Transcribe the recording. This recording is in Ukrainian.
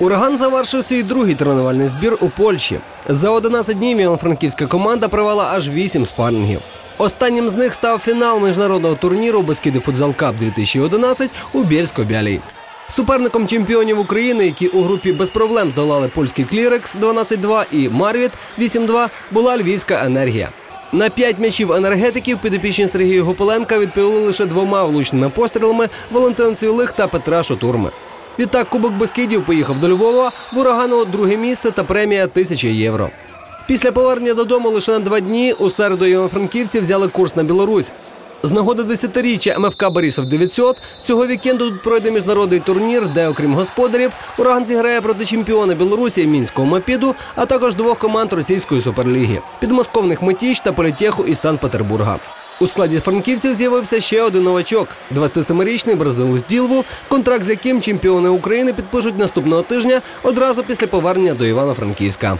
Ураган завершив свій другий тренувальний збір у Польщі. За 11 днів івано-франківська команда провела аж 8 спарингів. Останнім з них став фінал міжнародного турніру Бескіди Футзал Кап 2011 у Бєльсько-Бялій. Суперником чемпіонів України, які у групі без проблем здолали польський Клірекс 12-2 і Марвіт 8-2, була львівська енергія. На п'ять м'ячів енергетиків підопічні Сергія Гополенка відповіли лише двома влучними пострілами Валентин Цвілих та Петра Шотурми. Відтак Кубок Бескидів поїхав до Львова, в урагану друге місце та премія тисяча євро. Після повернення додому лише на два дні у середу івано-франківці взяли курс на Білорусь. З нагоди десятиріччя МФК Борисов 900 цього вікенду тут пройде міжнародний турнір, де, окрім господарів, ураган зіграє проти чемпіона Білорусі мінського мопіду, а також двох команд російської суперліги підмосковних Метіч та політеху із Санкт-Петербурга. У складі франківців з'явився ще один новачок – 27-річний бразилець Ділву, контракт з яким чемпіони України підпишуть наступного тижня одразу після повернення до Івано-Франківська.